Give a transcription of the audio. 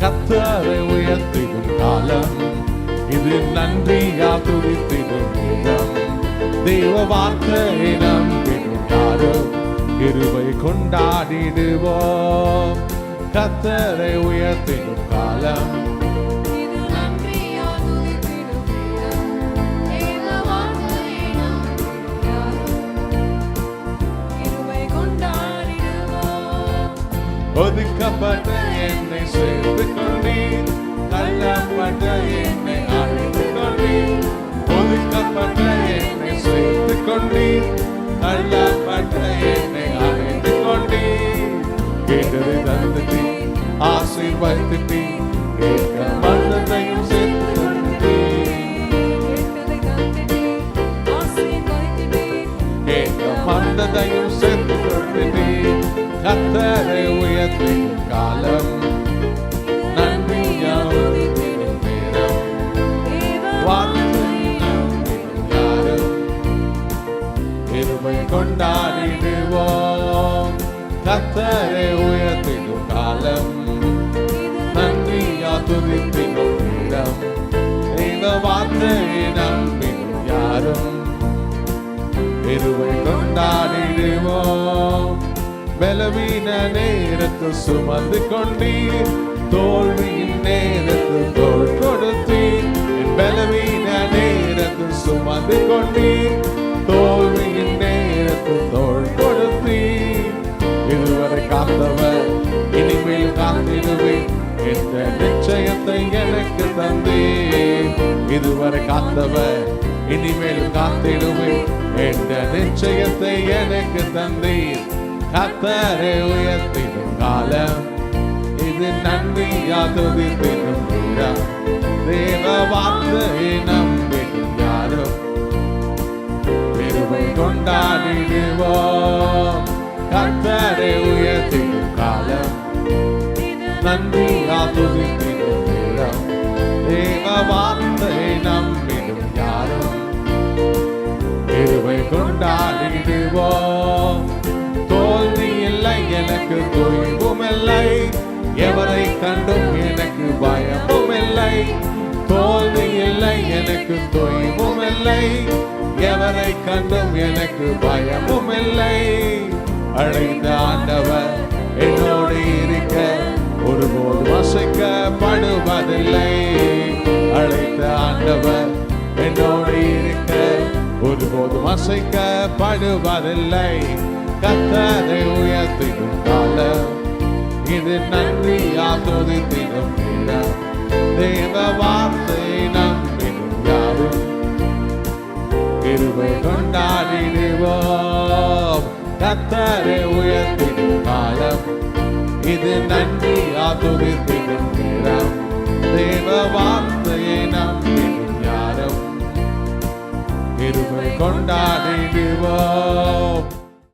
கத்தரை உயர்த்திடும் காலம். இது நன்றியா துடித்திடும் இடம் தெய்வ வார்த்தையை நம்பிடும் யாரும் இருவை கொண்டாடிடுவோம். கத்தரை உயர்த்திடும் காலம். ஒதுக்கப்பட்ட என்னை சேர்த்து கொண்டீர் தள்ளப்பட்ட என்னை அழைத்து கொண்டீர் ஒதுக்கப்பட்ட என்னை சேர்த்து கொண்டீர் தள்ளப்பட்ட என்னை அழைத்து கொண்டீர் கேட்டதை தந்துட்டீர் ஆசீர்வதித்தீர். கேட்க மன்னதையும் சேர்த்து. கேட்க மன்னதையும் சேர்த்து கத்தரை உயர்த்திடும் காலம். நன்றியா உதித்திடும் நேரம் தேவ வார்த்தை நம்பிடும் யாரும். இருமை கொண்டாடிடுவோம். கத்தரை உயர்த்திடும் காலம். நன்றியா துதித்திடும் நேரம் தெய்வ வார்த்தையை நம்பிடும் யாரும். இருவை பலவீன நேரத்து சுமந்து கொண்டீர். தோல்வியின் நேரத்து தோல் கொடுத்தீர். என் பலவீன நேரத்து சுமந்து கொண்டீர். தோல்வியின் நேரத்து தோல் கொடுத்தீர். இதுவரை காத்தவர் இனிமேல் காத்திடுவேன் என்ற நிச்சயத்தை எனக்கு தந்தேன் இதுவரை காத்தவர் இனிமேல் காத்திடுவேன் என்ற நிச்சயத்தை எனக்கு தந்தீர். கத்தரை உயர்த்திடும் காலம். இது நன்றியா துதித்திடும் நேரம் தேவ வார்த்தையை நம்பிடும் யாரும். பெருமை கொண்டாடிடுவோம். கத்தரை உயர்த்திடும் காலம். நன்றியா துதித்திடும் நேரம் தேவ வார்த்தையை நம்பிடும் யாரும். பெருமை கொண்டாடிடுவோம். எனக்கு தொய்வும் இல்லை எவரை கண்டும் எனக்கு பயமும் இல்லை தோல்வி இல்லை எனக்கு தொய்வும் இல்லை எவரை கண்டும் எனக்கு பயமும் இல்லை அழைத்த ஆண்டவர் என்னோடு இருக்க ஒருபோது அசைக்கப்படுவதில்லை அழைத்த ஆண்டவர் என்னோடு இருக்க ஒருபோதும் அசைக்கப்படுவதில்லை கத்தரை உயர்த்திடும் காலம். இது நன்றியா துதித்திடும் நேரம். தேவ வார்த்தை நம்பிடும் யாரும். கிருபை கொண்டாடிடுவோம். கத்தரை உயர்த்திடும் காலம். இது நன்றியா துதித்திடும் நேரம். தேவ வார்த்தையை நம்பிடும் யாரும். கிருபை கொண்டாடிடுவோம்.